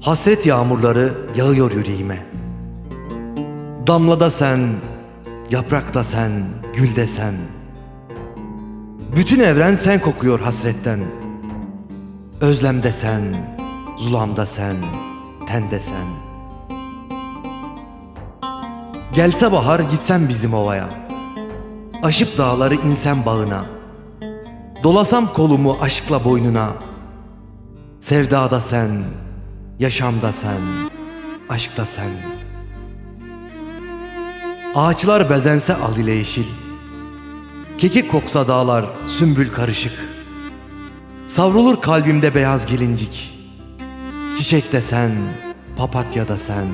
Hasret yağmurları yağıyor yüreğime. Damlada sen, yaprakta sen, gülde sen. Bütün evren sen kokuyor hasretten. Özlemde sen, zulamda sen, tende sen. Gelse bahar gitsen bizim ovaya. Aşıp dağları insem bağına. Dolasam kolumu aşkla boynuna. Sevdada sen, yaşamda sen, aşkta sen. Ağaçlar bezense al ile yeşil. Kekik koksa dağlar sümbül karışık. Savrulur kalbimde beyaz gelincik. Çiçek de sen, papatya da sen,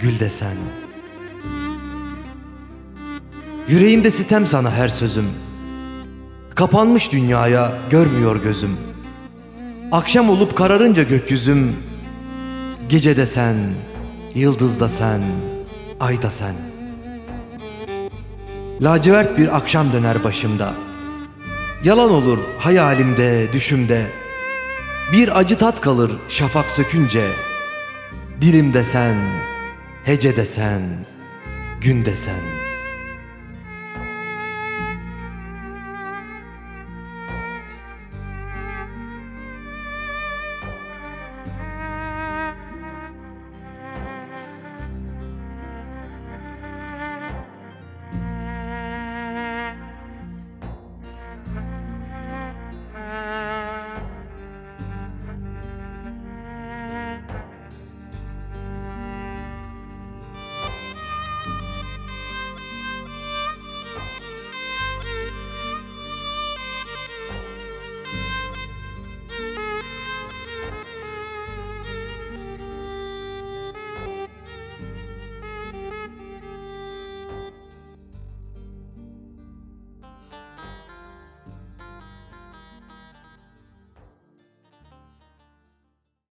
gül de sen. Yüreğimde sitem sana her sözüm. Kapanmış dünyaya görmüyor gözüm. Akşam olup kararınca gökyüzüm. Gece de sen, yıldız da sen, ay da sen. Lacivert bir akşam döner başımda. Yalan olur hayalimde, düşümde. Bir acı tat kalır şafak sökünce. Dilimde sen, hece de sen, gün de sen.